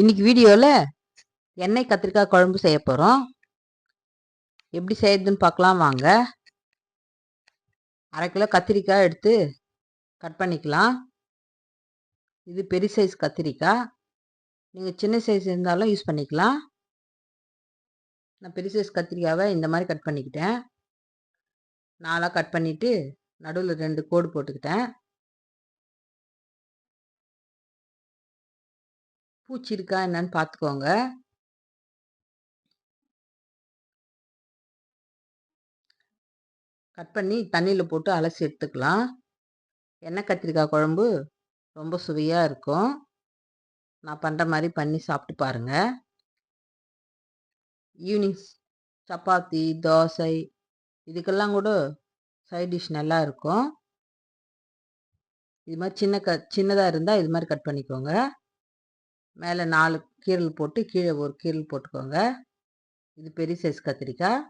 இன்னைக்கு வீடியோவில் எண்ணெய் கத்திரிக்காய் குழம்பு செய்ய போகிறோம் எப்படி செய்யறதுன்னு பார்க்கலாம் வாங்க. அரை கிலோ கத்திரிக்காய் எடுத்து கட் பண்ணிக்கலாம். இது பெரிய சைஸ் கத்திரிக்காய். நீங்கள் சின்ன சைஸ் இருந்தாலும் யூஸ் பண்ணிக்கலாம். நான் பெரிய சைஸ் கத்திரிக்காவை இந்த மாதிரி கட் பண்ணிக்கிட்டேன். நாலாக கட் பண்ணிவிட்டு நடுவில் ரெண்டு கோடு போட்டுக்கிட்டேன். பூச்சி இருக்கா என்னன்னு பார்த்துக்கோங்க கட் பண்ணி தண்ணியில் போட்டு அலசி எடுத்துக்கலாம். எண்ணெய் கத்திரிக்காய் குழம்பு ரொம்ப சுவையாக இருக்கும். நான் பண்ணுற மாதிரி பண்ணி சாப்பிட்டு பாருங்கள் ஈவினிங் சப்பாத்தி தோசை இதுக்கெல்லாம் கூட சைட் டிஷ் நல்லா இருக்கும். இது மாதிரி சின்ன க சின்னதாக இருந்தால் இது மாதிரி கட் பண்ணிக்கோங்க. மேலே நாலு கீரல் போட்டு கீழே ஒரு கீரல் போட்டுக்கோங்க. இது பெரிய சைஸ் கத்திரிக்காய்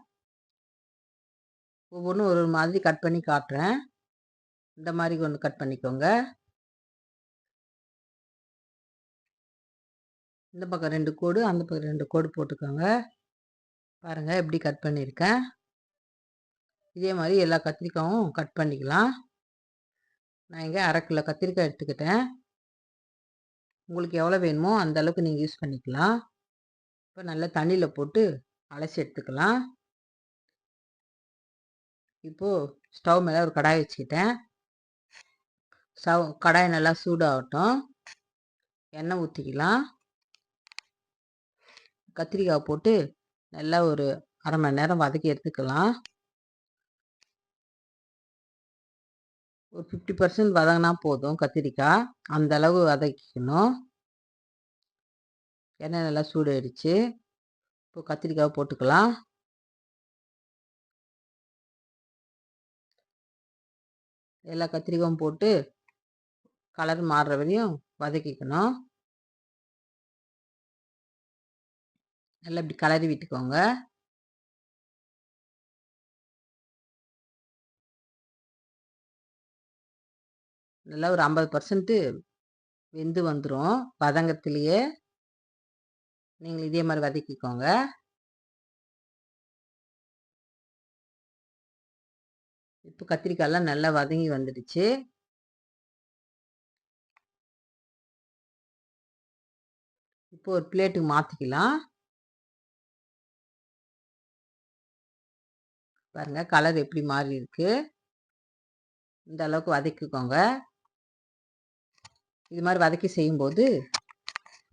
ஒவ்வொன்றும் ஒரு மாதிரி கட் பண்ணி காட்டுறேன். இந்த மாதிரி ஒன்று கட் பண்ணிக்கோங்க. இந்த பக்கம் ரெண்டு கோடு அந்த பக்கம் ரெண்டு கோடு போட்டுக்கோங்க. பாருங்கள் எப்படி கட் பண்ணியிருக்கேன். இதே மாதிரி எல்லா கத்திரிக்காயும் கட் பண்ணிக்கலாம். நான் இங்கே அரை கிலோ கத்திரிக்காய் எடுத்துக்கிட்டேன். உங்களுக்கு எவ்வளோ வேணுமோ அந்த அளவுக்கு நீங்கள் யூஸ் பண்ணிக்கலாம். இப்போ நல்லா தண்ணியில் போட்டு அலசி எடுத்துக்கலாம். இப்போது ஸ்டவ் மேலே ஒரு கடாய் வச்சுக்கிட்டேன். ஸ்டவ் கடாய் நல்லா சூடாகட்டும். எண்ணெய் ஊற்றிக்கலாம் கத்திரிக்காய் போட்டு நல்லா ஒரு அரை மணி நேரம் வதக்கி எடுத்துக்கலாம். ஒரு ஃபிஃப்டி பர்சன்ட் வதங்கினா போதும் கத்திரிக்காய். அந்த அளவு வதக்கிக்கணும். எண்ணெய் நல்லா சூடாயிடுச்சு. இப்போ கத்திரிக்காய் போட்டுக்கலாம். எல்லா கத்திரிக்காயும் போட்டு கலர் மாறுற வரையும் வதக்கிக்கணும். நல்லா இப்படி கலரி விட்டுக்கோங்க. நல்லா ஒரு ஐம்பது பர்சன்ட்டு வெந்து வந்துடும் பதங்கத்திலேயே நீங்கள் இதே மாதிரி வதக்கிக்கோங்க. இப்போ கத்திரிக்காயெல்லாம் நல்லா வதங்கி வந்துடுச்சு. இப்போ ஒரு பிளேட்டுக்கு மாற்றிக்கலாம் பாருங்கள் கலர் எப்படி மாறி இருக்கு இந்த அளவுக்கு வதக்கிக்கோங்க. இது மாதிரி வதக்கி செய்யும்போது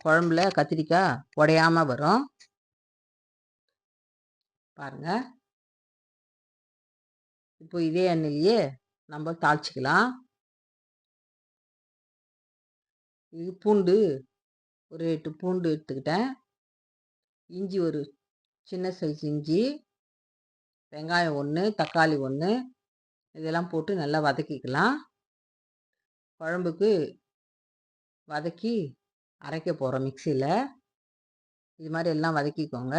குழம்புல கத்திரிக்காய் உடையாமல் வரும். பாருங்க. இப்போ இதே எண்ணெயிலேயே நம்ம தாளிச்சிக்கலாம். இது பூண்டு ஒரு எட்டு பூண்டு எடுத்துக்கிட்டேன். இஞ்சி ஒரு சின்ன சைஸ் இஞ்சி வெங்காயம் ஒன்று தக்காளி ஒன்று இதெல்லாம் போட்டு நல்லா வதக்கிக்கலாம். குழம்புக்கு வதக்கி அரைக்க போகிறோம் மிக்சியில் இது மாதிரி எல்லாம் வதக்கிக்கோங்க.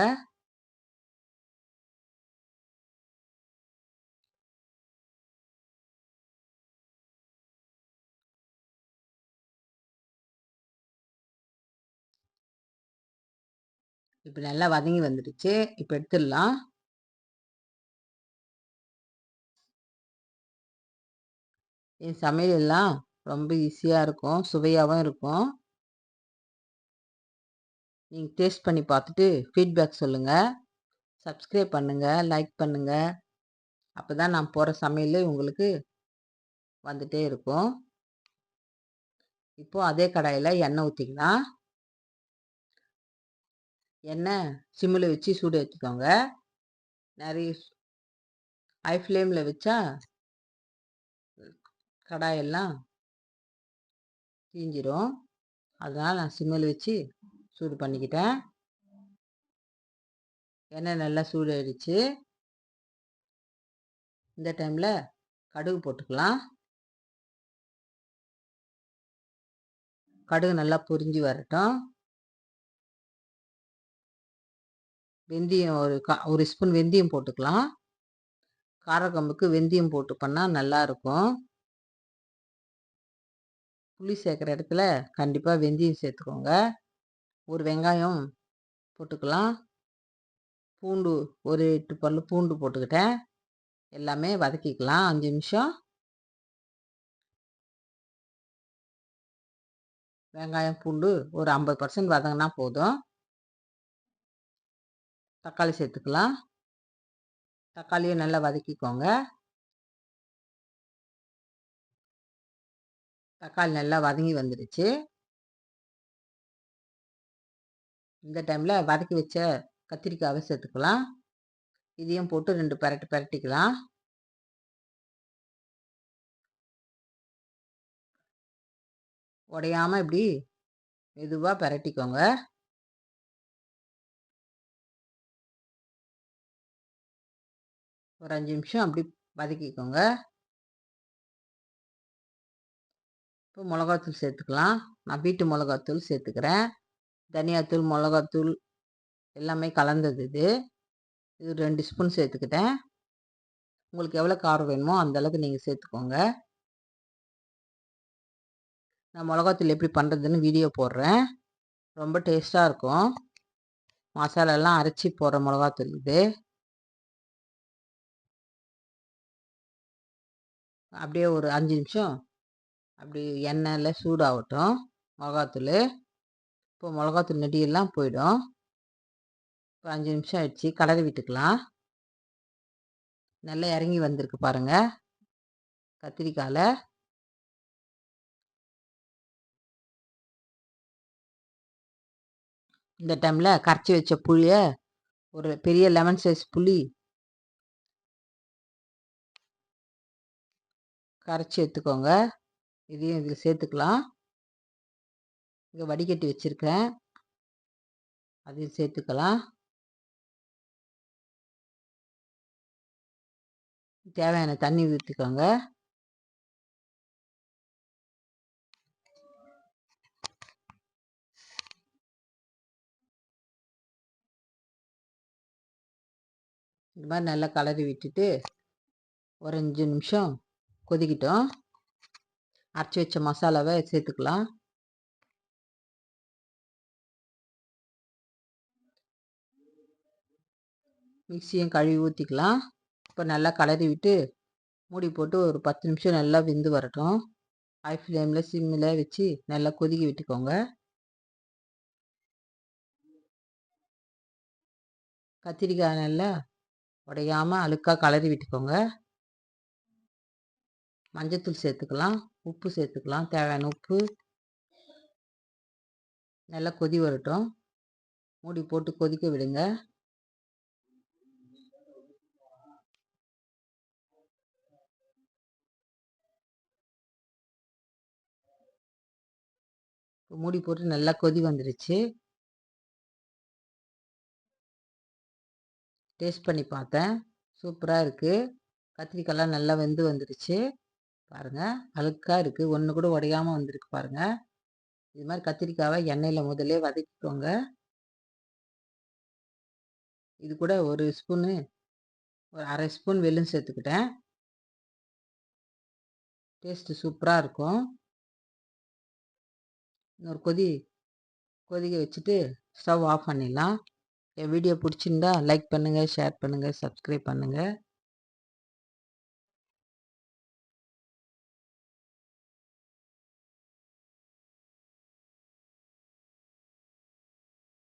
இப்போ நல்லா வதங்கி வந்துடுச்சு. இப்போ எடுத்துடலாம். என் சமையல் எல்லாம் ரொம்ப ஈஸியாக இருக்கும். சுவையாகவும் இருக்கும். நீங்கள் டேஸ்ட் பண்ணி பார்த்துட்டு ஃபீட்பேக் சொல்லுங்கள் சப்ஸ்கிரைப் பண்ணுங்கள் லைக் பண்ணுங்கள் அப்போ தான் நான் போகிற சமையல் உங்களுக்கு வந்துட்டே இருக்கும். இப்போது அதே கடாயில் எண்ணெய் ஊற்றிக்கலாம் எண்ணெய் சிம்மில் வச்சு சூடு வச்சுக்கோங்க நிறைய ஹை ஃப்ளேமில் வச்சா கடாயெல்லாம் தீஞ்சிரும். அதனால் நான் சிம்மில் வச்சு சூடு பண்ணிக்கிட்டேன். எண்ணெய் நல்லா சூடு ஆயிடுச்சு இந்த டைமில் கடுகு போட்டுக்கலாம். கடுகு நல்லா பொரிஞ்சு வரட்டும். வெந்தயம் ஒரு கா ஒரு ஸ்பூன் வெந்தயம் போட்டுக்கலாம். காரக்கம்புக்கு வெந்தயம் போட்டு பண்ணால் நல்லாயிருக்கும் புளி சேர்க்குற இடத்துல கண்டிப்பாக வெந்தயம் சேர்த்துக்கோங்க. ஒரு வெங்காயம் போட்டுக்கலாம். பூண்டு ஒரு எட்டு பல்லு பூண்டு போட்டுக்கிட்டேன். எல்லாமே வதக்கிக்கலாம். அஞ்சு நிமிஷம். வெங்காயம் பூண்டு ஒரு ஐம்பது பர்சன்ட் வதங்கினா போதும். தக்காளி சேர்த்துக்கலாம். தக்காளியை நல்லா வதக்கிக்கோங்க. தக்காளி நல்லா வதங்கி வந்துடுச்சு இந்த டைமில் வதக்கி வச்ச கத்திரிக்காவை சேர்த்துக்கலாம். இதையும் போட்டு ரெண்டு பரட்டு பரட்டிக்கலாம். உடையாமல் இப்படி மெதுவாக பரட்டிக்கோங்க. ஒரு அஞ்சு நிமிஷம் அப்படி வதக்கிக்கோங்க. இப்போ மிளகாத்தூள் சேர்த்துக்கலாம். நான் வீட்டு மிளகாத்தூள் சேர்த்துக்கிறேன். தனியாத்தூள் மிளகாத்தூள் எல்லாமே கலந்தது இது. இது ரெண்டு ஸ்பூன் சேர்த்துக்கிட்டேன். உங்களுக்கு எவ்வளோ காரம் வேணுமோ அந்தளவுக்கு நீங்கள் சேர்த்துக்கோங்க. நான் மிளகாத்தூள் எப்படி பண்ணுறதுன்னு வீடியோ போடுறேன். ரொம்ப டேஸ்ட்டாக இருக்கும். மசாலாலாம் அரைச்சி போடுற மிளகாத்தூள் இது. அப்படியே ஒரு அஞ்சு நிமிஷம் அப்படி எண்ணெயில் சூடாகட்டும் மிளகாத்தூள். இப்போ மிளகாத்தூள் நெடியெல்லாம் போயிடும். இப்போ அஞ்சு நிமிஷம் ஆயிடுச்சு கடலை விட்டுக்கலாம். நல்லா இறங்கி வந்திருக்கு பாருங்கள் கத்திரிக்காயில் இந்த டைமில் கரைச்சி வச்ச புளியை ஒரு பெரிய லெமன் சைஸ் புளி கரைச்சி எடுத்துக்கோங்க. இதையும் இதில் சேர்த்துக்கலாம். இங்கே வடிகட்டி வச்சுருக்கேன். அதையும் சேர்த்துக்கலாம். தேவையான தண்ணி ஊற்றிக்கோங்க இந்த மாதிரி நல்லா கலரி விட்டுட்டு ஒரு அஞ்சு நிமிஷம் கொதிக்கிட்டோம். அரைச்சி வச்ச மசாலாவை சேர்த்துக்கலாம். மிக்சியும் கழுவி ஊற்றிக்கலாம் இப்போ நல்லா கலரி விட்டு மூடி போட்டு ஒரு பத்து நிமிஷம் நல்லா வெந்து வரட்டும். ஹை ஃப்ளேமில் சிம்மில் வச்சு நல்லா கொதிக்க விட்டுக்கோங்க. கத்திரிக்காய் நல்லா உடையாமல் அழுக்காக கலரி விட்டுக்கோங்க. மஞ்சத்தூள் சேர்த்துக்கலாம். உப்பு சேர்த்துக்கலாம். தேவையான உப்பு. நல்லா கொதி வரட்டும். மூடி போட்டு கொதிக்க விடுங்க. மூடி போட்டு நல்லா கொதி வந்துடுச்சு டேஸ்ட் பண்ணி பார்த்தேன். சூப்பராக இருக்குது கத்திரிக்காய்லாம் நல்லா வெந்து வந்துடுச்சு பாருங்கள் அழுக்காக இருக்குது ஒன்று கூட உடையாமல் வந்திருக்கு பாருங்கள் இது மாதிரி கத்திரிக்காவை எண்ணெயில் முதல்ல வதக்கிக்கோங்க. இது கூட ஒரு ஸ்பூனு ஒரு அரை ஸ்பூன் வெல்லம் சேர்த்துக்கிட்டேன். டேஸ்ட்டு சூப்பராக இருக்கும். இன்னொரு கொதி கொதிக்க வச்சுட்டு ஸ்டவ் ஆஃப் பண்ணிடலாம். என் வீடியோ பிடிச்சிருந்தா லைக் பண்ணுங்கள் ஷேர் பண்ணுங்கள் சப்ஸ்கிரைப் பண்ணுங்கள்